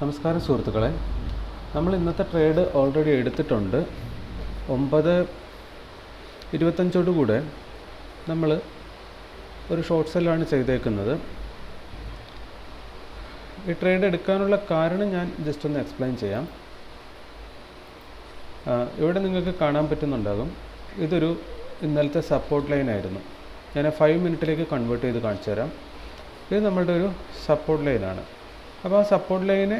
നമസ്കാരം സുഹൃത്തുക്കളെ. നമ്മൾ ഇന്നത്തെ ട്രേഡ് ഓൾറെഡി എടുത്തിട്ടുണ്ട്. ഒമ്പത് ഇരുപത്തഞ്ചോടു കൂടെ നമ്മൾ ഒരു ഷോർട്ട് സെല്ലാണ് ചെയ്തേക്കുന്നത്. ഈ ട്രേഡ് എടുക്കാനുള്ള കാരണം ഞാൻ ജസ്റ്റ് ഒന്ന് എക്സ്പ്ലെയിൻ ചെയ്യാം. ഇവിടെ നിങ്ങൾക്ക് കാണാൻ പറ്റുന്നുണ്ടാകും. ഇതൊരു ഇന്നലത്തെ സപ്പോർട്ട് ലൈൻ ആയിരുന്നു. ഞാൻ ഫൈവ് മിനിറ്റിലേക്ക് കൺവേർട്ട് ചെയ്ത് കാണിച്ചു തരാം ഇത് നമ്മളുടെ ഒരു സപ്പോർട്ട് ലൈനാണ് അപ്പോൾ ആ സപ്പോർട്ട് ലൈനെ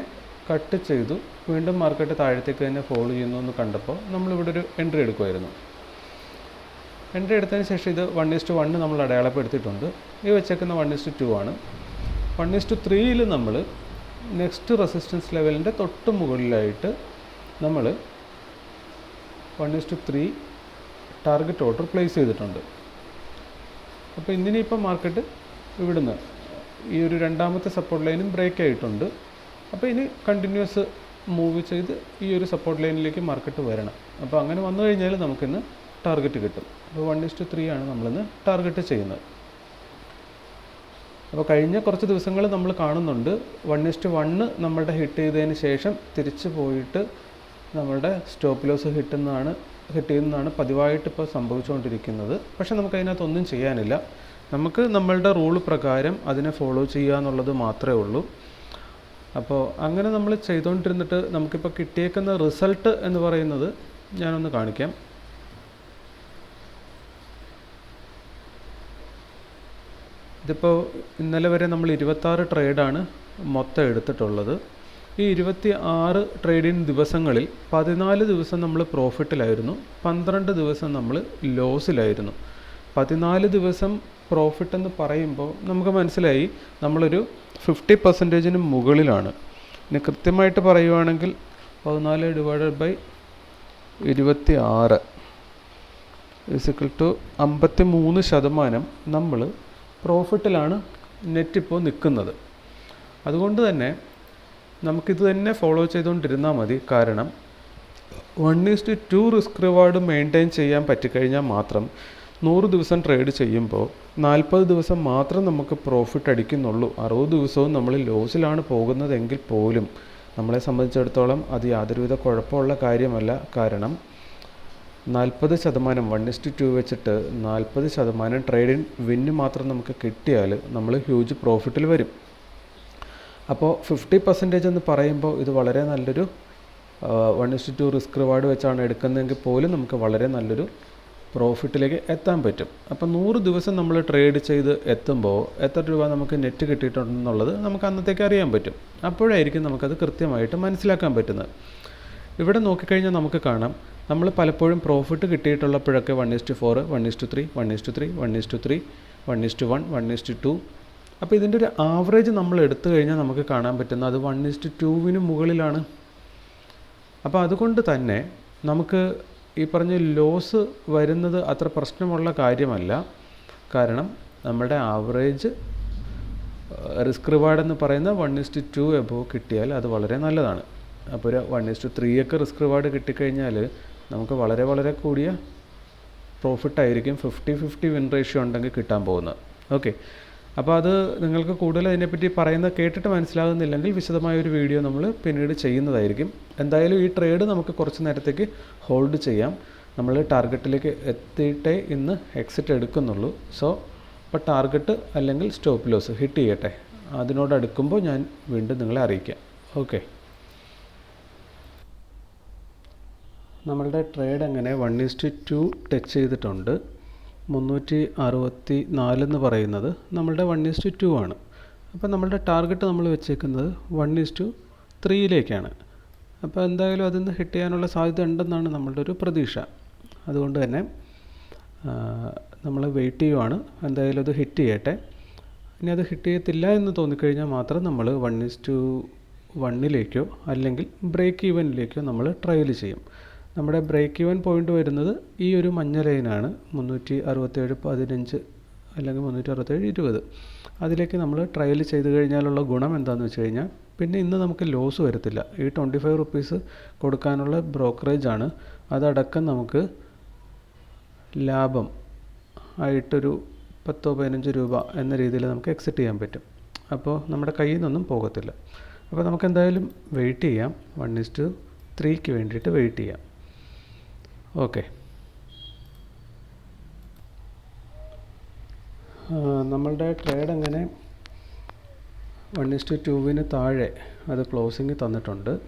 കട്ട് ചെയ്തു. വീണ്ടും മാർക്കറ്റ് താഴത്തേക്ക് തന്നെ ഫോളോ ചെയ്യുന്നു എന്ന് കണ്ടപ്പോൾ നമ്മളിവിടെ ഒരു എൻട്രി എടുക്കുമായിരുന്നു എൻട്രി എടുത്തതിന് ശേഷം ഇത് വൺ ഇസ്റ്റു വണ്ണ് നമ്മൾ അടയാളപ്പെടുത്തിയിട്ടുണ്ട്. ഈ വെച്ചേക്കുന്ന വൺ ഇസ്റ്റു ടു ആണ്. വൺ ഇസ്റ്റു ത്രീയിൽ നമ്മൾ നെക്സ്റ്റ് റെസിസ്റ്റൻസ് ലെവലിന്റെ തൊട്ട് മുകളിലായിട്ട് നമ്മൾ one is to three target order place ചെയ്തിട്ടുണ്ട്. അപ്പോൾ ഇന്നിനിപ്പോൾ മാർക്കറ്റ് ഇവിടുന്ന് ഈ ഒരു രണ്ടാമത്തെ സപ്പോർട്ട് ലൈനും ബ്രേക്ക് ആയിട്ടുണ്ട്. അപ്പോൾ ഇനി കണ്ടിന്യൂസ് മൂവ് ചെയ്ത് ഈ ഒരു സപ്പോർട്ട് ലൈനിലേക്ക് മാർക്കറ്റ് വരണം. അപ്പോൾ അങ്ങനെ വന്നു കഴിഞ്ഞാൽ നമുക്കിന്ന് ടാർഗറ്റ് കിട്ടും. അപ്പോൾ വൺ ഇസ്റ്റു ത്രീ ആണ് നമ്മളിന്ന് ടാർഗറ്റ് ചെയ്യുന്നത്. അപ്പോൾ കഴിഞ്ഞ കുറച്ച് ദിവസങ്ങൾ നമ്മൾ കാണുന്നുണ്ട്. വൺ ഇസ്റ്റ് വണ്ണ് നമ്മളുടെ ഹിറ്റ് ചെയ്തതിന് ശേഷം തിരിച്ചു പോയിട്ട് നമ്മളുടെ സ്റ്റോപ്പ് ലോസ് കിട്ടുന്നതാണ് ഹിറ്റ് ചെയ്യുന്നതാണ് പതിവായിട്ട് ഇപ്പോൾ സംഭവിച്ചുകൊണ്ടിരിക്കുന്നത്. പക്ഷേ നമുക്ക് അതിനകത്തൊന്നും ചെയ്യാനില്ല. നമുക്ക് നമ്മളുടെ റൂൾ പ്രകാരം അതിനെ ഫോളോ ചെയ്യുക എന്നുള്ളത് മാത്രമേ ഉള്ളൂ. അപ്പോൾ അങ്ങനെ നമ്മൾ ചെയ്തുകൊണ്ടിരുന്നിട്ട് നമുക്കിപ്പോൾ കിട്ടിയേക്കുന്ന റിസൾട്ട് എന്ന് പറയുന്നത് ഞാനൊന്ന് കാണിക്കാം. ഇതിപ്പോൾ ഇന്നലെ വരെ നമ്മൾ ഇരുപത്താറ് ട്രേഡാണ് മൊത്തം എടുത്തിട്ടുള്ളത്. ഈ ഇരുപത്തി ആറ് ട്രേഡിങ് ദിവസങ്ങളിൽ പതിനാല് ദിവസം നമ്മൾ പ്രോഫിറ്റിലായിരുന്നു പന്ത്രണ്ട് ദിവസം നമ്മൾ ലോസിലായിരുന്നു പതിനാല് ദിവസം പ്രോഫിറ്റ് എന്ന് പറയുമ്പോൾ നമുക്ക് മനസ്സിലായി നമ്മളൊരു ഫിഫ്റ്റി പെർസെന്റേജിന് മുകളിലാണ്. ഇനി കൃത്യമായിട്ട് പറയുവാണെങ്കിൽ പതിനാല് ഡിവൈഡഡ് ബൈ ഇരുപത്തി ആറ് ഇസിക്കൽ ടു അമ്പത്തി മൂന്ന് ശതമാനം നമ്മൾ പ്രോഫിറ്റിലാണ് നെറ്റ് ഇപ്പോൾ നിൽക്കുന്നത്. അതുകൊണ്ട് തന്നെ നമുക്കിത് തന്നെ ഫോളോ ചെയ്തുകൊണ്ടിരുന്നാൽ മതി. കാരണം one is to two risk reward maintain ചെയ്യാൻ പറ്റിക്കഴിഞ്ഞാൽ മാത്രം നൂറ് ദിവസം ട്രേഡ് ചെയ്യുമ്പോൾ നാൽപ്പത് ദിവസം മാത്രം നമുക്ക് പ്രോഫിറ്റ് അടിക്കുന്നുള്ളൂ. അറുപത് ദിവസവും നമ്മൾ ലോസിലാണ് പോകുന്നതെങ്കിൽ പോലും നമ്മളെ സംബന്ധിച്ചിടത്തോളം അത് യാതൊരുവിധ കുഴപ്പമുള്ള കാര്യമല്ല. കാരണം നാൽപ്പത് ശതമാനം വൺ ഇസ്റ്റ് ടു വെച്ചിട്ട് നാൽപ്പത് ശതമാനം ട്രേഡിൻ വിന്ന് മാത്രം നമുക്ക് കിട്ടിയാൽ നമ്മൾ ഹ്യൂജ് പ്രോഫിറ്റിൽ വരും. അപ്പോൾ ഫിഫ്റ്റി പെർസെന്റേജ് എന്ന് പറയുമ്പോൾ ഇത് വളരെ നല്ലൊരു one is to two risk reward വെച്ചാണ് എടുക്കുന്നതെങ്കിൽ പോലും നമുക്ക് വളരെ നല്ലൊരു പ്രോഫിറ്റിലേക്ക് എത്താൻ പറ്റും. അപ്പോൾ നൂറ് ദിവസം നമ്മൾ ട്രേഡ് ചെയ്ത് എത്തുമ്പോൾ എത്ര രൂപ നമുക്ക് നെറ്റ് കിട്ടിയിട്ടുണ്ടെന്നുള്ളത് നമുക്ക് അന്നത്തേക്ക് അറിയാൻ പറ്റും. അപ്പോഴായിരിക്കും നമുക്കത് കൃത്യമായിട്ട് മനസ്സിലാക്കാൻ പറ്റുന്നത്. ഇവിടെ നോക്കിക്കഴിഞ്ഞാൽ നമുക്ക് കാണാം. നമ്മൾ പലപ്പോഴും profit കിട്ടിയിട്ടുള്ളപ്പോഴൊക്കെ one is to four one is to three one is to three one is to three one is to one one is to two അപ്പോൾ ഇതിന്റെ ഒരു ആവറേജ് നമ്മൾ എടുത്തു കഴിഞ്ഞാൽ നമുക്ക് കാണാൻ പറ്റുന്നത് അത് വൺ ഇസ്റ്റു ടുവിന് മുകളിലാണ്. അപ്പോൾ അതുകൊണ്ട് തന്നെ നമുക്ക് ഈ പറഞ്ഞ ലോസ് വരുന്നത് അത്ര പ്രശ്നമുള്ള കാര്യമല്ല. കാരണം നമ്മുടെ ആവറേജ് റിസ്ക് റിവാർഡ് എന്ന് പറയുന്ന വൺ ഇസ്റ്റു ടു എബോ കിട്ടിയാൽ അത് വളരെ നല്ലതാണ്. അപ്പോൾ ഒരു വൺ ഇസ്റ്റു ത്രീ ഒക്കെ റിസ്ക് റിവാർഡ് കിട്ടിക്കഴിഞ്ഞാൽ നമുക്ക് വളരെ വളരെ കൂടിയ പ്രോഫിറ്റ് ആയിരിക്കും. ഫിഫ്റ്റി ഫിഫ്റ്റി വിൻ റേഷ്യോ ഉണ്ടെങ്കിൽ കിട്ടാൻ പോകുന്നത്. ഓക്കെ അപ്പോൾ അത് നിങ്ങൾക്ക് കൂടുതൽ അതിനെപ്പറ്റി പറയുന്ന കേട്ടിട്ട് മനസ്സിലാകുന്നില്ലെങ്കിൽ വിശദമായ ഒരു വീഡിയോ നമ്മൾ പിന്നീട് ചെയ്യുന്നതായിരിക്കും. എന്തായാലും ഈ ട്രേഡ് നമുക്ക് കുറച്ച് നേരത്തേക്ക് ഹോൾഡ് ചെയ്യാം. നമ്മൾ ടാർഗറ്റിലേക്ക് എത്തിയിട്ടേ ഇന്ന് എക്സിറ്റ് എടുക്കുന്നുള്ളൂ. സോ അപ്പോൾ ടാർഗറ്റ് അല്ലെങ്കിൽ സ്റ്റോപ്പ് ലോസ് ഹിറ്റ് ചെയ്യട്ടെ. അതിനോട് അടുക്കുമ്പോൾ ഞാൻ വീണ്ടും നിങ്ങളെ അറിയിക്കാം. ഓക്കെ നമ്മളുടെ ട്രേഡ് എങ്ങനെ വൺ ഇസ്റ്റ് ടു ടച്ച് ചെയ്തിട്ടുണ്ട്. മുന്നൂറ്റി അറുപത്തി നാലെന്ന് പറയുന്നത് നമ്മളുടെ വൺ ഇസ്റ്റു ടു ആണ്. അപ്പോൾ നമ്മളുടെ ടാർഗറ്റ് നമ്മൾ വെച്ചേക്കുന്നത് വൺ ഇസ്റ്റു ത്രീയിലേക്കാണ് അപ്പോൾ എന്തായാലും അതിൽ നിന്ന് ഹിറ്റ് ചെയ്യാനുള്ള സാധ്യത ഉണ്ടെന്നാണ് നമ്മളുടെ ഒരു പ്രതീക്ഷ. അതുകൊണ്ട് തന്നെ നമ്മൾ വെയിറ്റ് ചെയ്യുവാണ്. എന്തായാലും അത് ഹിറ്റ് ചെയ്യട്ടെ. ഇനി അത് ഹിറ്റ് ചെയ്യത്തില്ല എന്ന് തോന്നിക്കഴിഞ്ഞാൽ മാത്രം നമ്മൾ വൺ ഇസ്റ്റു വണ്ണിലേക്കോ അല്ലെങ്കിൽ ബ്രേക്ക് ഈവനിലേക്കോ നമ്മൾ ട്രയൽ ചെയ്യും. നമ്മുടെ ബ്രേക്ക് ഈവൻ പോയിന്റ് വരുന്നത് ഈ ഒരു മഞ്ഞ ലൈനാണ് മുന്നൂറ്റി അറുപത്തേഴ് പതിനഞ്ച് അല്ലെങ്കിൽ മുന്നൂറ്റി അറുപത്തേഴ് ഇരുപത്. അതിലേക്ക് നമ്മൾ ട്രയൽ ചെയ്ത് കഴിഞ്ഞാലുള്ള ഗുണം എന്താണെന്ന് വെച്ച് കഴിഞ്ഞാൽ പിന്നെ ഇന്ന് നമുക്ക് ലോസ് വരത്തില്ല. ഈ ട്വന്റി ഫൈവ് റുപ്പീസ് കൊടുക്കാനുള്ള ബ്രോക്കറേജ് ആണ്. അതടക്കം നമുക്ക് ലാഭം ആയിട്ടൊരു പത്തോ പതിനഞ്ച് രൂപ എന്ന രീതിയിൽ നമുക്ക് എക്സിറ്റ് ചെയ്യാൻ പറ്റും. അപ്പോൾ നമ്മുടെ കയ്യിൽ നിന്നൊന്നും പോകത്തില്ല അപ്പോൾ നമുക്ക് എന്തായാലും വെയിറ്റ് ചെയ്യാം വൺ ഇസ്റ്റു ത്രീക്ക് വേണ്ടിയിട്ട് വെയിറ്റ് ചെയ്യാം. ഓക്കെ. നമ്മളുടെ ട്രേഡ് അങ്ങനെ വൺ ഇസ്റ്റു ടുവിന് താഴെ അത് ക്ലോസിങ് തന്നിട്ടുണ്ട്.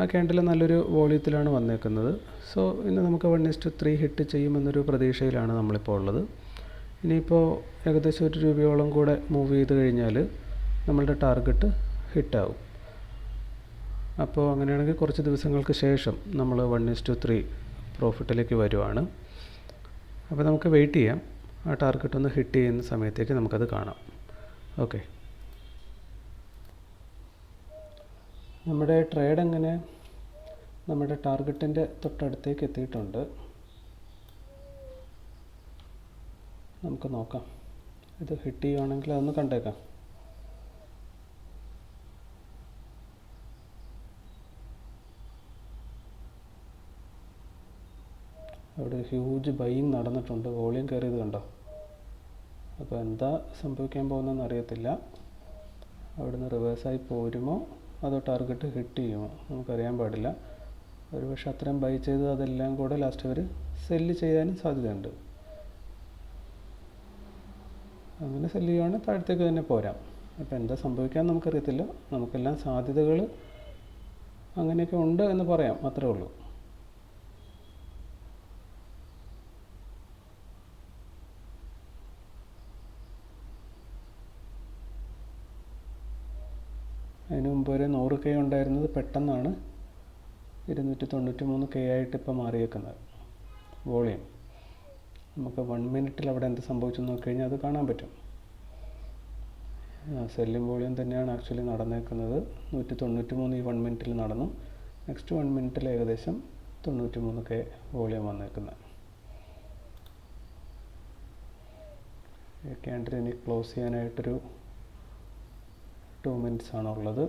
ആ ക്യാൻഡിൽ നല്ലൊരു വോളിയത്തിലാണ് വന്നേക്കുന്നത്. സോ ഇന്ന് നമുക്ക് one is to three hit ചെയ്യുമെന്നൊരു പ്രതീക്ഷയിലാണ് നമ്മളിപ്പോൾ ഉള്ളത്. ഇനിയിപ്പോൾ ഏകദേശം ഒരു രൂപയോളം കൂടെ മൂവ് ചെയ്ത് കഴിഞ്ഞാൽ നമ്മളുടെ ടാർഗറ്റ് ഹിറ്റാവും അപ്പോൾ അങ്ങനെയാണെങ്കിൽ കുറച്ച് ദിവസങ്ങൾക്ക് ശേഷം നമ്മൾ വൺ ഇസ്റ്റു ത്രീ പ്രോഫിറ്റിലേക്ക് വരുവാണ്. അപ്പോൾ നമുക്ക് വെയിറ്റ് ചെയ്യാം. ആ ടാർഗറ്റ് ഒന്ന് ഹിറ്റ് ചെയ്യുന്ന സമയത്തേക്ക് നമുക്കത് കാണാം. ഓക്കെ നമ്മുടെ ട്രേഡ് എങ്ങനെ? നമ്മുടെ ടാർഗറ്റിന്റെ തൊട്ടടുത്തേക്ക് എത്തിയിട്ടുണ്ട്. നമുക്ക് നോക്കാം. ഇത് ഹിറ്റ് ചെയ്യുവാണെങ്കിൽ അതൊന്ന് കണ്ടേക്കാം. അവിടെ ഹ്യൂജ് ബൈയിങ് നടന്നിട്ടുണ്ട്. വോളിയം കയറിയത് കണ്ടോ? അപ്പോൾ എന്താ സംഭവിക്കാൻ പോകുന്നതെന്ന് അറിയത്തില്ല. അവിടുന്ന് റിവേഴ്സായി പോരുമോ? അതോ ടാർഗറ്റ് ഹിറ്റ് ചെയ്യുമോ? നമുക്കറിയാൻ പാടില്ല. ഒരു പക്ഷെ അത്രയും ബൈ ചെയ്ത് അതെല്ലാം കൂടെ ലാസ്റ്റ് അവർ സെല്ല് ചെയ്യാനും സാധ്യതയുണ്ട്. അങ്ങനെ സെല്ല് ചെയ്യുവാണെങ്കിൽ താഴത്തേക്ക് തന്നെ പോരാം. അപ്പോൾ എന്താ സംഭവിക്കാൻ നമുക്കറിയത്തില്ല. നമുക്കെല്ലാം സാധ്യതകൾ അങ്ങനെയൊക്കെ ഉണ്ട് എന്ന് പറയാം. അത്രേ ഉള്ളൂ. അതിന് മുമ്പ് വരെ നൂറ് കെ ഉണ്ടായിരുന്നത് പെട്ടെന്നാണ്. ഇരുന്നൂറ്റി തൊണ്ണൂറ്റി മൂന്ന് കെ ആയിട്ട് ഇപ്പോൾ മാറിയേക്കുന്നത്. വോളിയം നമുക്ക് വൺ മിനിറ്റിൽ അവിടെ എന്ത് സംഭവിച്ചു നോക്കിക്കഴിഞ്ഞാൽ അത് കാണാൻ പറ്റും. സെല്ലിംഗ് വോളിയം തന്നെയാണ് ആക്ച്വലി നടന്നേക്കുന്നത്. നൂറ്റി തൊണ്ണൂറ്റി മൂന്ന് ഈ വൺ മിനിറ്റിൽ നടന്നു. നെക്സ്റ്റ് വൺ മിനിറ്റിൽ ഏകദേശം തൊണ്ണൂറ്റി മൂന്ന് കെ വോളിയം വന്നേക്കുന്നത്. ഈ ക്യാൻഡിൽ ഇനി ക്ലോസ് ചെയ്യാനായിട്ടൊരു ടു മിനിറ്റ്സ് ആണുള്ളത്.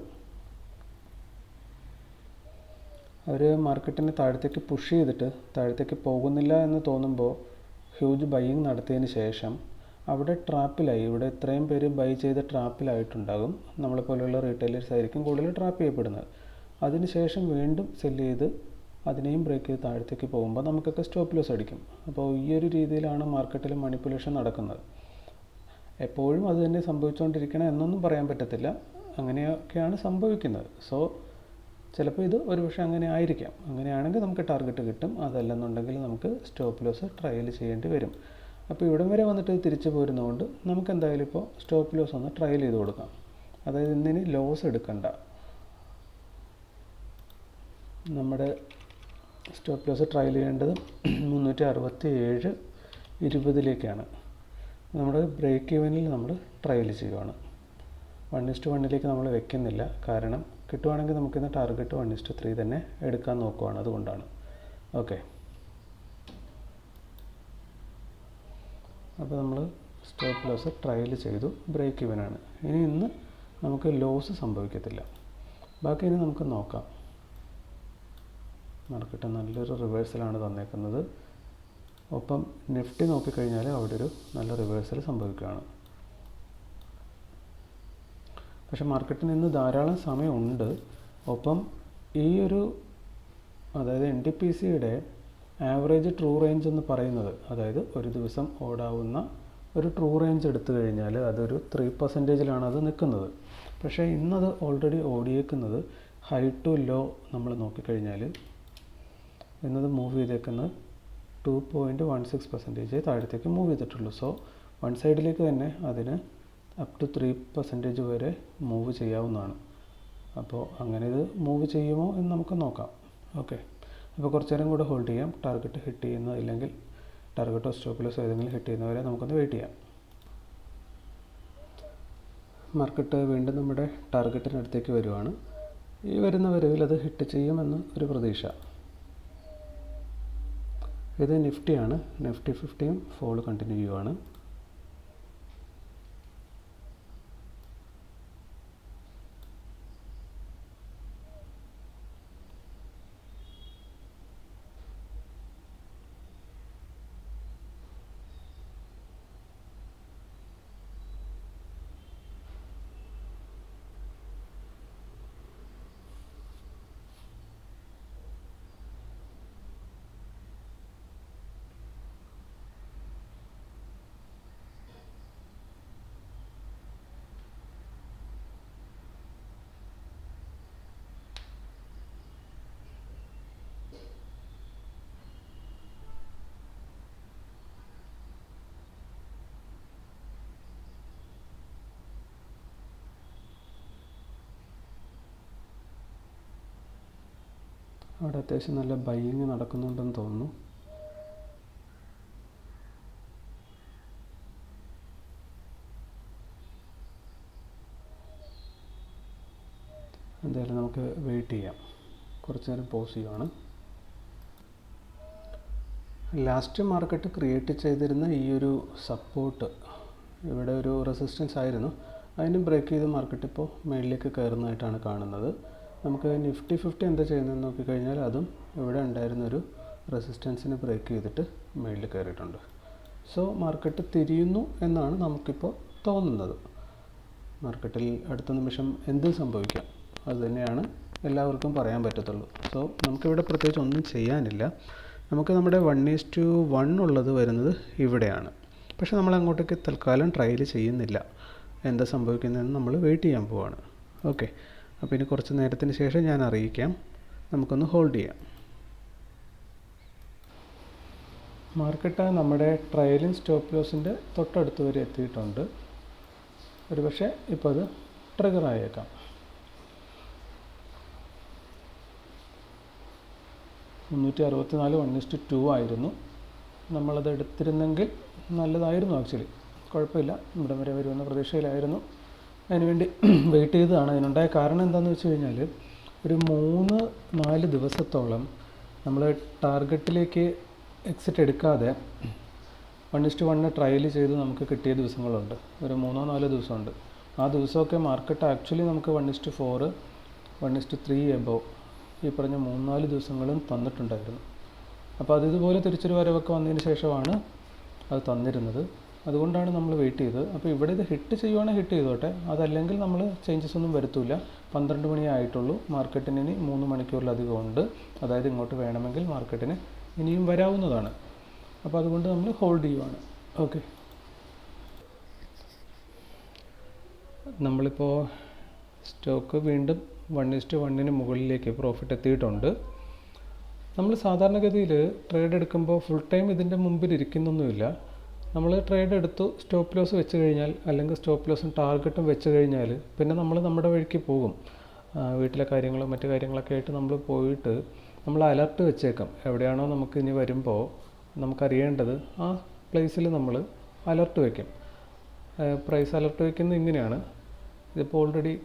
അവർ മാർക്കറ്റിനെ താഴത്തേക്ക് പുഷ് ചെയ്തിട്ട് താഴത്തേക്ക് പോകുന്നില്ല എന്ന് തോന്നുമ്പോൾ ഹ്യൂജ് ബൈയിങ് നടത്തിയതിന് ശേഷം അവിടെ ട്രാപ്പിലായി ഇവിടെ ഇത്രയും പേര് ബൈ ചെയ്ത് ട്രാപ്പിലായിട്ടുണ്ടാകും നമ്മളെപ്പോലെയുള്ള റീറ്റെയിലേഴ്സ് ആയിരിക്കും കൂടുതൽ ട്രാപ്പ് ചെയ്യപ്പെടുന്നത്. അതിനുശേഷം വീണ്ടും സെല്ല് ചെയ്ത് അതിനെയും ബ്രേക്ക് ചെയ്ത് താഴത്തേക്ക് പോകുമ്പോൾ നമുക്കൊക്കെ സ്റ്റോപ്പ് ലോസ് അടിക്കും. അപ്പോൾ ഈ ഒരു രീതിയിലാണ് മാർക്കറ്റിൽ മണിപ്പുലേഷൻ നടക്കുന്നത്. എപ്പോഴും അത് തന്നെ സംഭവിച്ചുകൊണ്ടിരിക്കണം എന്നൊന്നും പറയാൻ പറ്റത്തില്ല. അങ്ങനെയൊക്കെയാണ് സംഭവിക്കുന്നത്. സോ ചിലപ്പോൾ ഇത് ഒരുപക്ഷെ അങ്ങനെ ആയിരിക്കാം. അങ്ങനെയാണെങ്കിൽ നമുക്ക് ടാർഗറ്റ് കിട്ടും. അതല്ലെന്നുണ്ടെങ്കിൽ നമുക്ക് സ്റ്റോപ്പ് ലോസ് ട്രയൽ ചെയ്യേണ്ടി വരും. അപ്പോൾ ഇവിടം വരെ വന്നിട്ട് തിരിച്ചു പോരുന്നതുകൊണ്ട് നമുക്ക് എന്തായാലും ഇപ്പോൾ സ്റ്റോപ്പ് ലോസ് ഒന്ന് ട്രയൽ ചെയ്ത് കൊടുക്കാം. അതായത് ഇന്നിന് ലോസ് എടുക്കണ്ട. നമ്മുടെ സ്റ്റോപ്പ് ലോസ് ട്രയൽ ചെയ്യേണ്ടത് മുന്നൂറ്റി അറുപത്തി ഏഴ് ഇരുപതിലേക്കാണ്. നമ്മുടെ ബ്രേക്ക് ഈവനിൽ നമ്മൾ ട്രയൽ ചെയ്യുവാണ്. വൺ ഇസ്റ്റ് വണ്ണിലേക്ക് നമ്മൾ വെക്കുന്നില്ല. കാരണം കിട്ടുവാണെങ്കിൽ നമുക്കിന്ന് ടാർഗറ്റ് വൺ ഇസ്റ്റ് ത്രീ തന്നെ എടുക്കാൻ നോക്കുവാണ് അതുകൊണ്ടാണ്. ഓക്കെ അപ്പോൾ നമ്മൾ സ്റ്റോപ്പ് ലോസ് ട്രയൽ ചെയ്തു. ബ്രേക്ക് ഇവനാണ് ഇനി ഇന്ന് നമുക്ക് ലോസ് സംഭവിക്കത്തില്ല. ബാക്കി ഇനി നമുക്ക് നോക്കാം. മാർക്കറ്റ് നല്ലൊരു റിവേഴ്സലാണ് തന്നേക്കുന്നത്. ഒപ്പം നിഫ്റ്റി നോക്കിക്കഴിഞ്ഞാൽ അവിടെ ഒരു നല്ല റിവേഴ്സൽ സംഭവിക്കുകയാണ്. പക്ഷേ മാർക്കറ്റിൽ നിന്ന് ധാരാളം സമയമുണ്ട്. ഒപ്പം ഈ ഒരു അതായത് എൻ ഡി പി സിയുടെ ആവറേജ് ട്രൂ റേഞ്ച് എന്ന് പറയുന്നത് അതായത് ഒരു ദിവസം ഓടാവുന്ന ഒരു ട്രൂ റേഞ്ച് എടുത്തു കഴിഞ്ഞാൽ അതൊരു ത്രീ പെർസെന്റേജിലാണ് അത് നിൽക്കുന്നത്. പക്ഷേ ഇന്നത് ഓൾറെഡി ഓടിയേക്കുന്നത് ഹൈ ടു ലോ നമ്മൾ നോക്കിക്കഴിഞ്ഞാൽ ഇന്നത് മൂവ് ചെയ്തേക്കുന്നത് two point one six percentage താഴത്തേക്ക് മൂവ് ചെയ്തിട്ടുള്ളൂ. സോ വൺ സൈഡിലേക്ക് തന്നെ അതിന് അപ് ടു ത്രീ പെർസെന്റേജ് വരെ മൂവ് ചെയ്യാവുന്നതാണ്. അപ്പോൾ അങ്ങനെ ഇത് മൂവ് ചെയ്യുമോ എന്ന് നമുക്ക് നോക്കാം. ഓക്കെ അപ്പോൾ കുറച്ച് നേരം കൂടെ ഹോൾഡ് ചെയ്യാം. ടാർഗറ്റ് ഹിറ്റ് ചെയ്യുന്ന ഇല്ലെങ്കിൽ ടാർഗറ്റോ സ്റ്റോപ്പിലോസോ ഏതെങ്കിലും ഹിറ്റ് ചെയ്യുന്നവരെ നമുക്കൊന്ന് വെയിറ്റ് ചെയ്യാം. മാർക്കറ്റ് വീണ്ടും നമ്മുടെ ടാർഗറ്റിനടുത്തേക്ക് വരുവാണ്. ഈ വരുന്ന വരവിൽ അത് ഹിറ്റ് ചെയ്യുമെന്ന് ഒരു പ്രതീക്ഷ. ഇത് നിഫ്റ്റിയാണ്. നിഫ്റ്റി ഫിഫ്റ്റിയും ഫോൾ കണ്ടിന്യൂ ചെയ്യുവാണ്. അവിടെ അത്യാവശ്യം നല്ല ബൈയിങ് നടക്കുന്നുണ്ടെന്ന് തോന്നുന്നു. എന്തായാലും നമുക്ക് വെയിറ്റ് ചെയ്യാം. കുറച്ച് നേരം പോസ് ചെയ്യുവാണ്. ലാസ്റ്റ് മാർക്കറ്റ് ക്രിയേറ്റ് ചെയ്തിരുന്ന ഈ ഒരു സപ്പോർട്ട് ഇവിടെ ഒരു റെസിസ്റ്റൻസ് ആയിരുന്നു. അതിനും ബ്രേക്ക് ചെയ്ത് മാർക്കറ്റ് ഇപ്പോൾ മേളിലേക്ക് കയറുന്നതായിട്ടാണ് കാണുന്നത്. നമുക്ക് നിഫ്റ്റി ഫിഫ്റ്റി എന്താ ചെയ്യുന്നതെന്ന് നോക്കിക്കഴിഞ്ഞാൽ അതും ഇവിടെ ഉണ്ടായിരുന്നൊരു റെസിസ്റ്റൻസിനെ ബ്രേക്ക് ചെയ്തിട്ട് മേളിൽ കയറിയിട്ടുണ്ട്. സോ മാർക്കറ്റ് തിരിയുന്നു എന്നാണ് നമുക്കിപ്പോൾ തോന്നുന്നത്. മാർക്കറ്റിൽ അടുത്ത നിമിഷം എന്ത് സംഭവിക്കാം. അത് തന്നെയാണ് എല്ലാവർക്കും പറയാൻ പറ്റത്തുള്ളൂ. സോ നമുക്കിവിടെ പ്രത്യേകിച്ച് ഒന്നും ചെയ്യാനില്ല. നമുക്ക് നമ്മുടെ വൺ ഈസ് ടു വൺ ഉള്ളത് വരുന്നത് ഇവിടെയാണ്. പക്ഷേ നമ്മൾ അങ്ങോട്ടേക്ക് തൽക്കാലം ട്രയൽ ചെയ്യുന്നില്ല. എന്താ സംഭവിക്കുന്നതെന്ന് നമ്മൾ വെയിറ്റ് ചെയ്യാൻ പോവാണ്. ഓക്കെ അപ്പോൾ ഇനി കുറച്ച് നേരത്തിന് ശേഷം ഞാൻ അറിയിക്കാം. നമുക്കൊന്ന് ഹോൾഡ് ചെയ്യാം. മാർക്കറ്റ് നമ്മുടെ ട്രയലിംഗ് സ്റ്റോപ്പ് ലോസിന്റെ തൊട്ടടുത്ത് വരെ എത്തിയിട്ടുണ്ട്. ഒരുപക്ഷെ ഇപ്പോൾ അത് ട്രിഗർ ആയേക്കാം. മുന്നൂറ്റി അറുപത്തി നാല് വൺ ഇസ്റ്റ് ടു ആയിരുന്നു. നമ്മളത് എടുത്തിരുന്നെങ്കിൽ നല്ലതായിരുന്നു ആക്ച്വലി കുഴപ്പമില്ല. ഇവിടം വരെ വരുമെന്ന പ്രതീക്ഷയിലായിരുന്നു. അതിനുവേണ്ടി വെയിറ്റ് ചെയ്തതാണ്. അതിനുണ്ടായ കാരണം എന്താണെന്ന് വെച്ച് കഴിഞ്ഞാൽ ഒരു മൂന്ന് നാല് ദിവസത്തോളം നമ്മൾ ടാർഗറ്റിലേക്ക് എക്സിറ്റ് എടുക്കാതെ one is to one trial ചെയ്ത് നമുക്ക് കിട്ടിയ ദിവസങ്ങളുണ്ട്. ഒരു മൂന്നോ നാലോ ദിവസമുണ്ട്. ആ ദിവസമൊക്കെ മാർക്കറ്റ് ആക്ച്വലി നമുക്ക് one is to four one is to three above ഈ പറഞ്ഞ മൂന്നാൽ ദിവസങ്ങളും തന്നിട്ടുണ്ടായിരുന്നു. അപ്പോൾ അത് ഇതുപോലെ തിരിച്ചൊരു വരവൊക്കെ വന്നതിന് ശേഷമാണ് അത് തന്നിരുന്നത്. അതുകൊണ്ടാണ് നമ്മൾ വെയിറ്റ് ചെയ്തത്. അപ്പോൾ ഇവിടെ ഇത് ഹിറ്റ് ചെയ്യുവാണെങ്കിൽ ഹിറ്റ് ചെയ്തോട്ടെ. അതല്ലെങ്കിൽ നമ്മൾ ചേഞ്ചസ് ഒന്നും വരുത്തില്ല പന്ത്രണ്ട് മണി ആയിട്ടുള്ളൂ. മാർക്കറ്റിന് ഇനി മൂന്ന് മണിക്കൂറിലധികം ഉണ്ട്. അതായത് ഇങ്ങോട്ട് വേണമെങ്കിൽ മാർക്കറ്റിന് ഇനിയും വരാവുന്നതാണ്. അപ്പോൾ അതുകൊണ്ട് നമ്മൾ ഹോൾഡ് ചെയ്യുവാണ്. ഓക്കെ നമ്മളിപ്പോൾ സ്റ്റോക്ക് വീണ്ടും വൺ ഇസ്റ്റ് വണ്ണിന് മുകളിലേക്ക് പ്രോഫിറ്റ് എത്തിയിട്ടുണ്ട്. നമ്മൾ സാധാരണഗതിയിൽ ട്രേഡ് എടുക്കുമ്പോൾ ഫുൾ ടൈം ഇതിന്റെ മുമ്പിൽ ഇരിക്കുന്നൊന്നുമില്ല. നമ്മൾ ട്രേഡ് എടുത്തു സ്റ്റോപ്പ് ലോസ് വെച്ച് കഴിഞ്ഞാൽ അല്ലെങ്കിൽ സ്റ്റോപ്പ് ലോസും ടാർഗറ്റും വെച്ച് കഴിഞ്ഞാൽ പിന്നെ നമ്മൾ നമ്മുടെ വഴിക്ക് പോകും. വീട്ടിലെ കാര്യങ്ങളും മറ്റു കാര്യങ്ങളൊക്കെ ആയിട്ട് നമ്മൾ പോയിട്ട് നമ്മൾ അലർട്ട് വെച്ചേക്കാം. എവിടെയാണോ നമുക്ക് ഇനി വരുമ്പോൾ നമുക്കറിയേണ്ടത് ആ പ്ലേസിൽ നമ്മൾ അലർട്ട് വയ്ക്കും പ്രൈസ് അലർട്ട് വയ്ക്കുന്നത് ഇങ്ങനെയാണ്. ഇതിപ്പോൾ ഓൾറെഡി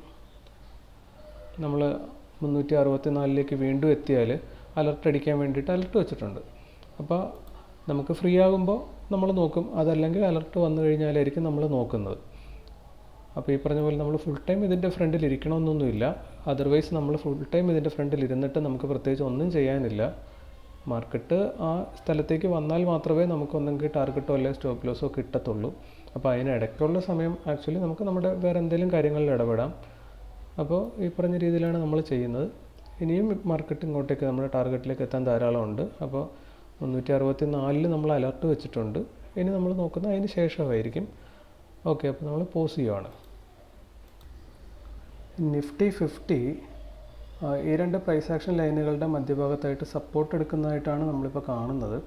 നമ്മൾ മുന്നൂറ്റി അറുപത്തി നാലിലേക്ക് വീണ്ടും എത്തിയാൽ അലർട്ട് അടിക്കാൻ വേണ്ടിയിട്ട് അലർട്ട് വെച്ചിട്ടുണ്ട്. അപ്പോൾ നമുക്ക് ഫ്രീ ആകുമ്പോൾ നമ്മൾ നോക്കും. അതല്ലെങ്കിൽ അലർട്ട് വന്നു കഴിഞ്ഞാലായിരിക്കും നമ്മൾ നോക്കുന്നത്. അപ്പോൾ ഈ പറഞ്ഞ പോലെ നമ്മൾ ഫുൾ ടൈം ഇതിന്റെ ഫ്രണ്ടിൽ ഇരിക്കണമെന്നൊന്നുമില്ല. അതർവൈസ് നമ്മൾ ഫുൾ ടൈം ഇതിന്റെ ഫ്രണ്ടിൽ ഇരുന്നിട്ട് നമുക്ക് പ്രത്യേകിച്ച് ഒന്നും ചെയ്യാനില്ല. മാർക്കറ്റ് ആ സ്ഥലത്തേക്ക് വന്നാൽ മാത്രമേ നമുക്ക് ഒന്നെങ്കിൽ ടാർഗറ്റോ അല്ലെങ്കിൽ സ്റ്റോപ്പ് ലോസോ കിട്ടത്തുള്ളൂ. അപ്പോൾ അതിനിടയ്ക്കുള്ള സമയം ആക്ച്വലി നമുക്ക് നമ്മുടെ വേറെ എന്തെങ്കിലും കാര്യങ്ങളിൽ ഇടപെടാം. അപ്പോൾ ഈ പറഞ്ഞ രീതിയിലാണ് നമ്മൾ ചെയ്യുന്നത്. ഇനിയും മാർക്കറ്റ് ഇങ്ങോട്ടേക്ക് നമ്മുടെ ടാർഗറ്റിലേക്ക് എത്താൻ ധാരാളമുണ്ട്. അപ്പോൾ മുന്നൂറ്റി അറുപത്തി നാലിൽ നമ്മൾ അലർട്ട് വെച്ചിട്ടുണ്ട്. ഇനി നമ്മൾ നോക്കുന്നത് അതിന് ശേഷമായിരിക്കും. ഓക്കെ അപ്പോൾ നമ്മൾ പോസ് ചെയ്യുവാണ്. നിഫ്റ്റി ഫിഫ്റ്റി ഈ രണ്ട് പ്രൈസ് ആക്ഷൻ ലൈനുകളുടെ മധ്യഭാഗത്തായിട്ട് സപ്പോർട്ട് എടുക്കുന്നതായിട്ടാണ് നമ്മളിപ്പോൾ കാണുന്നത്.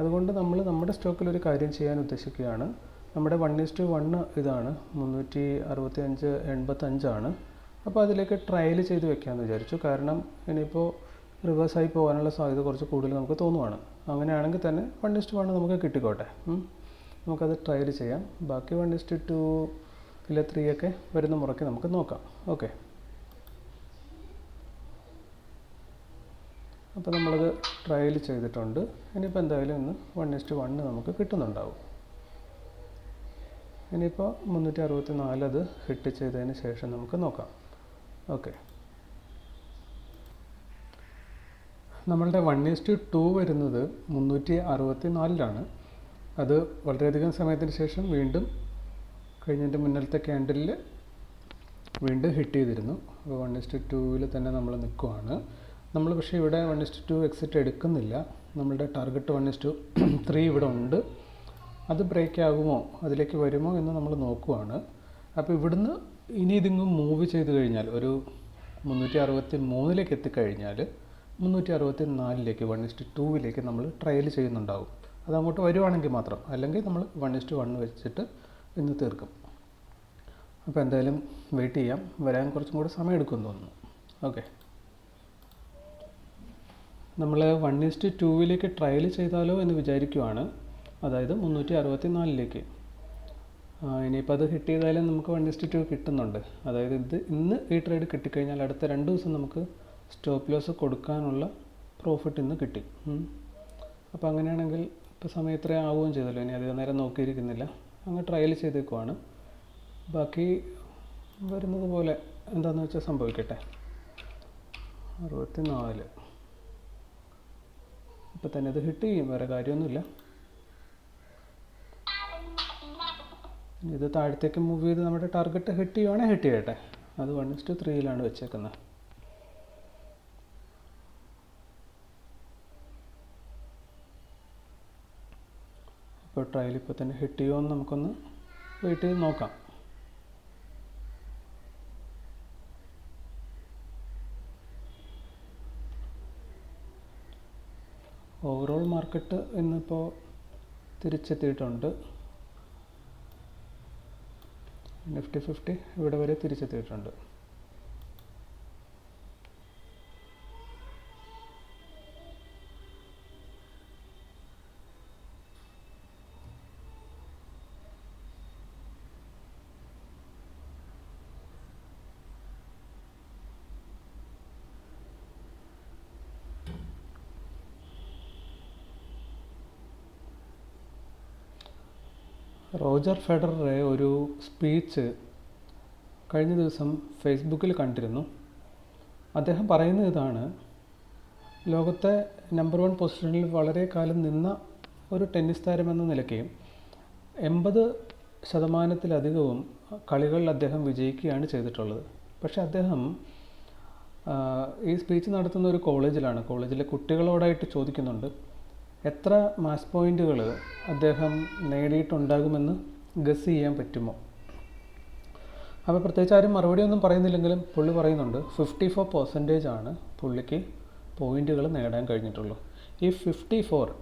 അതുകൊണ്ട് നമ്മൾ നമ്മുടെ സ്റ്റോക്കിൽ ഒരു കാര്യം ചെയ്യാൻ ഉദ്ദേശിക്കുകയാണ്. നമ്മുടെ വൺ ടു വണ്ണ് ഇതാണ് മുന്നൂറ്റി അറുപത്തി അഞ്ച് എൺപത്തഞ്ചാണ് അപ്പോൾ അതിലേക്ക് ട്രയൽ ചെയ്ത് വെക്കാമെന്ന് വിചാരിച്ചു. കാരണം ഇനിയിപ്പോൾ റിവേഴ്സായി പോകാനുള്ള സാധ്യത കുറച്ച് കൂടുതൽ നമുക്ക് തോന്നുവാണ്. അങ്ങനെയാണെങ്കിൽ തന്നെ വൺ ഇസ്റ്റ് വൺ നമുക്ക് കിട്ടിക്കോട്ടെ. നമുക്കത് ട്രയൽ ചെയ്യാം. ബാക്കി വൺ ഇസ്റ്റ് ടു ഇല്ല ത്രീ ഒക്കെ വരുന്ന മുറയ്ക്ക് നമുക്ക് നോക്കാം. ഓക്കെ അപ്പോൾ നമ്മളത് ട്രയൽ ചെയ്തിട്ടുണ്ട്. ഇനിയിപ്പോൾ എന്തായാലും ഇന്ന് വൺ ഇസ്റ്റ് വണ്ണ് നമുക്ക് കിട്ടുന്നുണ്ടാവും. ഇനിയിപ്പോൾ മുന്നൂറ്റി അറുപത്തി നാലത് ഹിറ്റ് ചെയ്തതിന് ശേഷം നമുക്ക് നോക്കാം. ഓക്കെ നമ്മളുടെ വൺ ഈസ്റ്റ് ടു വരുന്നത് മുന്നൂറ്റി അറുപത്തി നാലിലാണ് അത് വളരെയധികം സമയത്തിന് ശേഷം വീണ്ടും കഴിഞ്ഞതിന്റെ മുന്നിലത്തെ ക്യാൻഡലിൽ വീണ്ടും ഹിറ്റ് ചെയ്തിരുന്നു. അപ്പോൾ വൺ ഇസ്റ്റ് ടൂവിൽ തന്നെ നമ്മൾ നിൽക്കുവാണ്. നമ്മൾ പക്ഷേ ഇവിടെ വൺ ഇസ്റ്റ് ടു എക്സിറ്റ് എടുക്കുന്നില്ല. നമ്മളുടെ ടാർഗറ്റ് വൺ ഇസ്റ്റ് ത്രീ ഇവിടെ ഉണ്ട്. അത് ബ്രേക്ക് ആകുമോ? അതിലേക്ക് വരുമോ എന്ന് നമ്മൾ നോക്കുവാണ്. അപ്പോൾ ഇവിടുന്ന് ഇനി ഇതിങ്ങും മൂവ് ചെയ്ത് കഴിഞ്ഞാൽ ഒരു മുന്നൂറ്റി അറുപത്തി മൂന്നിലേക്ക് എത്തിക്കഴിഞ്ഞാൽ മുന്നൂറ്റി അറുപത്തി നാലിലേക്ക് വൺ ഇസ്റ്റ് ടൂവിലേക്ക് നമ്മൾ ട്രയൽ ചെയ്യുന്നുണ്ടാവും. അത് അങ്ങോട്ട് വരുവാണെങ്കിൽ മാത്രം. അല്ലെങ്കിൽ നമ്മൾ വൺ ഇസ്റ്റ് വൺ വെച്ചിട്ട് ഇന്ന് തീർക്കും. അപ്പോൾ എന്തായാലും വെയിറ്റ് ചെയ്യാം. വരാൻ കുറച്ചും കൂടെ സമയം എടുക്കുമെന്ന് തോന്നുന്നു ഓക്കെ നമ്മൾ വൺ ഇസ്റ്റ് ടൂവിലേക്ക് ട്രയൽ ചെയ്താലോ എന്ന് വിചാരിക്കുവാണ്. അതായത് മുന്നൂറ്റി അറുപത്തി നാലിലേക്ക് ഇനിയിപ്പോൾ അത് ഹിറ്റ് ചെയ്താലും നമുക്ക് വൺ ഇസ്റ്റ് ടു കിട്ടുന്നുണ്ട്. അതായത് ഇത് ഇന്ന് ഈ ട്രേഡ് കിട്ടിക്കഴിഞ്ഞാൽ അടുത്ത രണ്ട് ദിവസം നമുക്ക് സ്റ്റോപ്പ് ലോസ് കൊടുക്കാനുള്ള പ്രോഫിറ്റ് ഇന്ന് കിട്ടി. അപ്പോൾ അങ്ങനെയാണെങ്കിൽ ഇപ്പോൾ സമയം ഇത്രയും ആവുകയും ചെയ്തല്ലോ. ഇനി അധികം നേരം നോക്കിയിരിക്കുന്നില്ല. അങ്ങ് ട്രയൽ ചെയ്തേക്കുവാണ്. ബാക്കി വരുന്നത് പോലെ എന്താണെന്ന് വെച്ചാൽ സംഭവിക്കട്ടെ. അറുപത്തി നാല് ഇപ്പം തന്നെ ഇത് ഹിറ്റ് ചെയ്യും. വേറെ കാര്യമൊന്നുമില്ല. ഇത് താഴത്തേക്ക് മൂവ് ചെയ്ത് നമ്മുടെ ടാർഗറ്റ് ഹിറ്റ് ചെയ്യുവാണെങ്കിൽ ഹിറ്റ് ചെയ്യട്ടെ. അത് വൺ ഇസ്റ്റു ത്രീയിലാണ് വെച്ചേക്കുന്നത് ഇപ്പോൾ ട്രയൽ ഇപ്പോൾ തന്നെ ഹിറ്റ് ചെയ്യുമോ എന്ന് നമുക്കൊന്ന് വെയിറ്റ് ചെയ്ത് നോക്കാം. ഓവറോൾ മാർക്കറ്റ് ഇന്നിപ്പോൾ തിരിച്ചെത്തിയിട്ടുണ്ട്. നിഫ്റ്റി ഫിഫ്റ്റി ഇവിടെ വരെ തിരിച്ചെത്തിയിട്ടുണ്ട്. റോജർ ഫെഡററെ ഒരു സ്പീച്ച് കഴിഞ്ഞ ദിവസം ഫേസ്ബുക്കിൽ കണ്ടിരുന്നു. അദ്ദേഹം പറയുന്നത് ഇതാണ് ലോകത്തെ നമ്പർ വൺ പൊസിഷനിൽ വളരെ കാലം നിന്ന ഒരു ടെന്നീസ് താരം എന്ന നിലയ്ക്ക് എൺപത് ശതമാനത്തിലധികവും കളികളിൽ അദ്ദേഹം വിജയിക്കുകയാണ് ചെയ്തിട്ടുള്ളത്. പക്ഷേ അദ്ദേഹം ഈ സ്പീച്ച് നടത്തുന്ന ഒരു കോളേജിലാണ്. കോളേജിലെ കുട്ടികളോടായിട്ട് ചോദിക്കുന്നുണ്ട്. എത്ര മാസ് പോയിന്റുകൾ അദ്ദേഹം നേടിയിട്ടുണ്ടാകുമെന്ന് ഗസ് ചെയ്യാൻ പറ്റുമോ? അപ്പോൾ പ്രത്യേകിച്ച് ആരും മറുപടി ഒന്നും പറയുന്നില്ലെങ്കിലും പുള്ളി പറയുന്നുണ്ട് ഫിഫ്റ്റി ഫോർ പെർസെന്റേജ് ആണ് പുള്ളിക്ക് പോയിന്റുകൾ നേടാൻ കഴിഞ്ഞിട്ടുള്ളൂ. ഈ ഫിഫ്റ്റി ഫോർ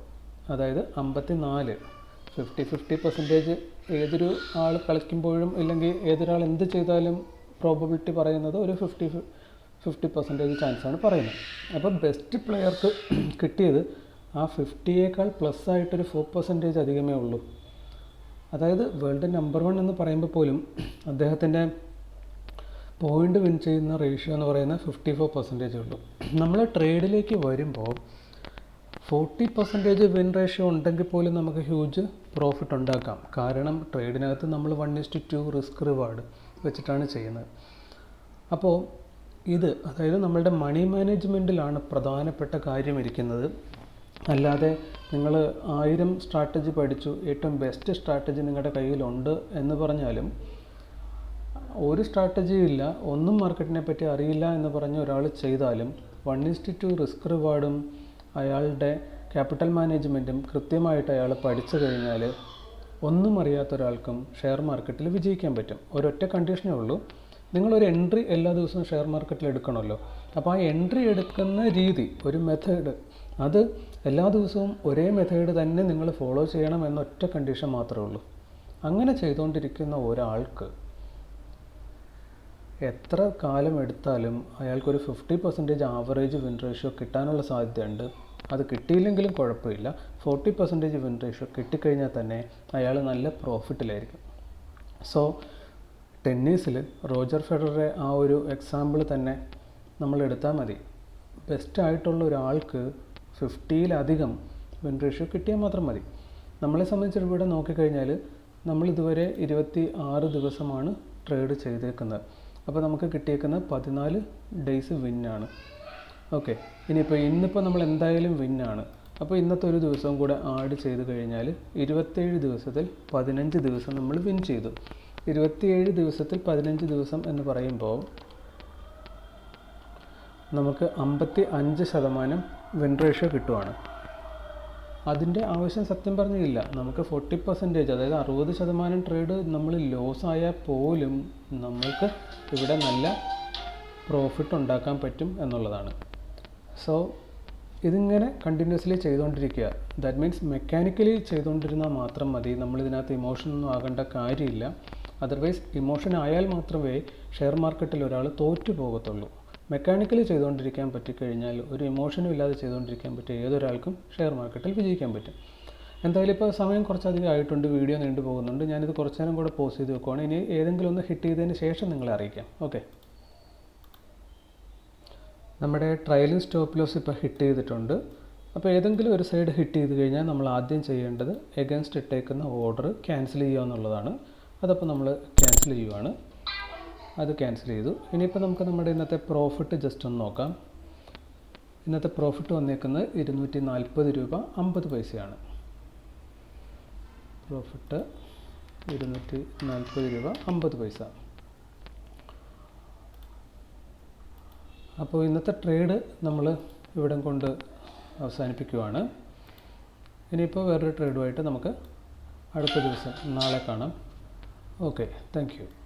അതായത് അമ്പത്തി നാല് ഫിഫ്റ്റി ഫിഫ്റ്റി പെർസെന്റേജ് ഏതൊരു ആൾ കളിക്കുമ്പോഴും ഇല്ലെങ്കിൽ ഏതൊരാൾ എന്ത് ചെയ്താലും പ്രോബബിലിറ്റി പറയുന്നത് ഒരു ഫിഫ്റ്റി ഫിഫ്റ്റി പെർസെന്റേജ് ചാൻസാണ് പറയുന്നത്. അപ്പോൾ ബെസ്റ്റ് പ്ലെയർക്ക് കിട്ടിയത് ആ ഫിഫ്റ്റിയേക്കാൾ പ്ലസ് ആയിട്ടൊരു ഫോർ പെർസെന്റേജ് അധികമേ ഉള്ളൂ. അതായത് വേൾഡ് നമ്പർ വൺ എന്ന് പറയുമ്പോൾ പോലും അദ്ദേഹത്തിന്റെ പോയിന്റ് വിൻ ചെയ്യുന്ന റേഷ്യോ എന്ന് പറയുന്നത് ഫിഫ്റ്റി ഫോർ പെർസെന്റേജ് ഉള്ളൂ നമ്മൾ ട്രേഡിലേക്ക് വരുമ്പോൾ ഫോർട്ടി പെർസെന്റേജ് വിൻ റേഷ്യോ ഉണ്ടെങ്കിൽ പോലും നമുക്ക് ഹ്യൂജ് പ്രോഫിറ്റ് ഉണ്ടാക്കാം. കാരണം ട്രേഡിനകത്ത് നമ്മൾ one is to two risk reward വെച്ചിട്ടാണ് ചെയ്യുന്നത്. അപ്പോൾ ഇത് അതായത് നമ്മളുടെ മണി മാനേജ്മെന്റിലാണ് പ്രധാനപ്പെട്ട കാര്യം ഇരിക്കുന്നത്. അല്ലാതെ നിങ്ങൾ ആയിരം സ്ട്രാറ്റജി പഠിച്ചു ഏറ്റവും ബെസ്റ്റ് സ്ട്രാറ്റജി നിങ്ങളുടെ കയ്യിലുണ്ട് എന്ന് പറഞ്ഞാലും ഒരു സ്ട്രാറ്റജിയും ഇല്ല ഒന്നും മാർക്കറ്റിനെ പറ്റി അറിയില്ല എന്ന് പറഞ്ഞ് ഒരാൾ ചെയ്താലും one is to two risk റിവാർഡും അയാളുടെ ക്യാപിറ്റൽ മാനേജ്മെന്റും കൃത്യമായിട്ട് അയാൾ പഠിച്ചു കഴിഞ്ഞാൽ ഒന്നും അറിയാത്ത ഒരാൾക്കും ഷെയർ മാർക്കറ്റിൽ വിജയിക്കാൻ പറ്റും. ഒരൊറ്റ കണ്ടീഷനേ ഉള്ളൂ. നിങ്ങളൊരു എൻട്രി എല്ലാ ദിവസവും ഷെയർ മാർക്കറ്റിൽ എടുക്കണമല്ലോ. അപ്പോൾ ആ എൻട്രി എടുക്കുന്ന രീതി ഒരു മെത്തേഡ് അത് എല്ലാ ദിവസവും ഒരേ മെത്തേഡ് തന്നെ നിങ്ങൾ ഫോളോ ചെയ്യണം എന്ന ഒറ്റ കണ്ടീഷൻ മാത്രമേ ഉള്ളൂ. അങ്ങനെ ചെയ്തുകൊണ്ടിരിക്കുന്ന ഒരാൾക്ക് എത്ര കാലം എടുത്താലും അയാൾക്കൊരു fifty percentage average win ratio കിട്ടാനുള്ള സാധ്യതയുണ്ട്. അത് കിട്ടിയില്ലെങ്കിലും കുഴപ്പമില്ല. ഫോർട്ടി പെർസെന്റേജ് വിൻ റേഷ്യോ കിട്ടിക്കഴിഞ്ഞാൽ തന്നെ അയാൾ നല്ല പ്രോഫിറ്റിലായിരിക്കും സോ ടെന്നീസിൽ റോജർ ഫെഡററെ ആ ഒരു എക്സാമ്പിൾ തന്നെ നമ്മൾ എടുത്താൽ മതി. ബെസ്റ്റ് ആയിട്ടുള്ള ഒരാൾക്ക് ഫിഫ്റ്റിയിലധികം വിൻ റേഷ്യോ കിട്ടിയാൽ മാത്രം മതി. നമ്മളെ സംബന്ധിച്ചിടത്തോളം ഇവിടെ നോക്കിക്കഴിഞ്ഞാൽ നമ്മൾ ഇതുവരെ ഇരുപത്തി ആറ് ദിവസമാണ് ട്രേഡ് ചെയ്തേക്കുന്നത്. അപ്പോൾ നമുക്ക് കിട്ടിയേക്കുന്ന പതിനാല് ഡേയ്സ് വിന്നാണ് ഓക്കെ ഇനിയിപ്പോൾ ഇന്നിപ്പോൾ നമ്മൾ എന്തായാലും വിന്നാണ് അപ്പോൾ ഇന്നത്തെ ഒരു ദിവസം കൂടെ ആഡ് ചെയ്ത് കഴിഞ്ഞാൽ ഇരുപത്തേഴ് ദിവസത്തിൽ പതിനഞ്ച് ദിവസം നമ്മൾ വിൻ ചെയ്തു. ഇരുപത്തിയേഴ് ദിവസത്തിൽ പതിനഞ്ച് ദിവസം എന്ന് പറയുമ്പോൾ നമുക്ക് അമ്പത്തി അഞ്ച് ശതമാനം വിൻ കിട്ടുവാണ്. അതിന്റെ ആവശ്യം സത്യം പറഞ്ഞില്ല നമുക്ക് ഫോർട്ടി പെർസെന്റേജ് അതായത് അറുപത് ശതമാനം ട്രേഡ് നമ്മൾ ലോസ് ആയാൽ പോലും നമ്മൾക്ക് ഇവിടെ നല്ല പ്രോഫിറ്റ് ഉണ്ടാക്കാൻ പറ്റും എന്നുള്ളതാണ്. സോ ഇതിങ്ങനെ കണ്ടിന്യൂസ്ലി ചെയ്തുകൊണ്ടിരിക്കുക. ദാറ്റ് മീൻസ് മെക്കാനിക്കലി ചെയ്തുകൊണ്ടിരുന്നാൽ മാത്രം മതി. നമ്മളിതിനകത്ത് ഇമോഷൻ ഒന്നും ആകേണ്ട കാര്യമില്ല. അതർവൈസ് ഇമോഷൻ ആയാൽ മാത്രമേ ഷെയർ മാർക്കറ്റിൽ ഒരാൾ തോറ്റു പോകത്തുള്ളൂ. മെക്കാനിക്കലി ചെയ്തുകൊണ്ടിരിക്കാൻ പറ്റിക്കഴിഞ്ഞാൽ ഒരു ഇമോഷനും ഇല്ലാതെ ചെയ്തുകൊണ്ടിരിക്കാൻ പറ്റിയ ഏതൊരാൾക്കും ഷെയർ മാർക്കറ്റിൽ വിജയിക്കാൻ പറ്റും. എന്തായാലും ഇപ്പോൾ സമയം കുറച്ചധികം ആയിട്ടുണ്ട് വീഡിയോ നീണ്ടു പോകുന്നുണ്ട്. ഞാനിത് കുറച്ച് നേരം കൂടെ പോസ്റ്റ് ചെയ്ത് വെക്കുവാണ്. ഇനി ഏതെങ്കിലും ഒന്ന് ഹിറ്റ് ചെയ്തതിന് ശേഷം നിങ്ങളെ അറിയിക്കാം. ഓക്കെ നമ്മുടെ ട്രയലും സ്റ്റോപ്പ് ലോസ് ഇപ്പോൾ ഹിറ്റ് ചെയ്തിട്ടുണ്ട്. അപ്പോൾ ഏതെങ്കിലും ഒരു സൈഡ് ഹിറ്റ് ചെയ്ത് കഴിഞ്ഞാൽ നമ്മൾ ആദ്യം ചെയ്യേണ്ടത് എഗൻസ്റ്റ് ഇട്ടേക്കുന്ന ഓർഡർ ക്യാൻസൽ ചെയ്യുക എന്നുള്ളതാണ്. അതപ്പോൾ നമ്മൾ ക്യാൻസൽ ചെയ്യുവാണ്. അത് ക്യാൻസൽ ചെയ്തു. ഇനിയിപ്പോൾ നമുക്ക് നമ്മുടെ ഇന്നത്തെ പ്രോഫിറ്റ് ജസ്റ്റ് ഒന്ന് നോക്കാം. ഇന്നത്തെ പ്രോഫിറ്റ് വന്നേക്കുന്നത് ഇരുന്നൂറ്റി നാൽപ്പത് രൂപ അമ്പത് പൈസയാണ്. പ്രോഫിറ്റ് ഇരുന്നൂറ്റി നാൽപ്പത് രൂപ അമ്പത് പൈസ. അപ്പോൾ ഇന്നത്തെ ട്രേഡ് നമ്മൾ ഇവിടം കൊണ്ട് അവസാനിപ്പിക്കുവാണ്. ഇനിയിപ്പോൾ വേറൊരു ട്രേഡുമായിട്ട് നമുക്ക് അടുത്ത ദിവസം നാളെ കാണാം. Okay thank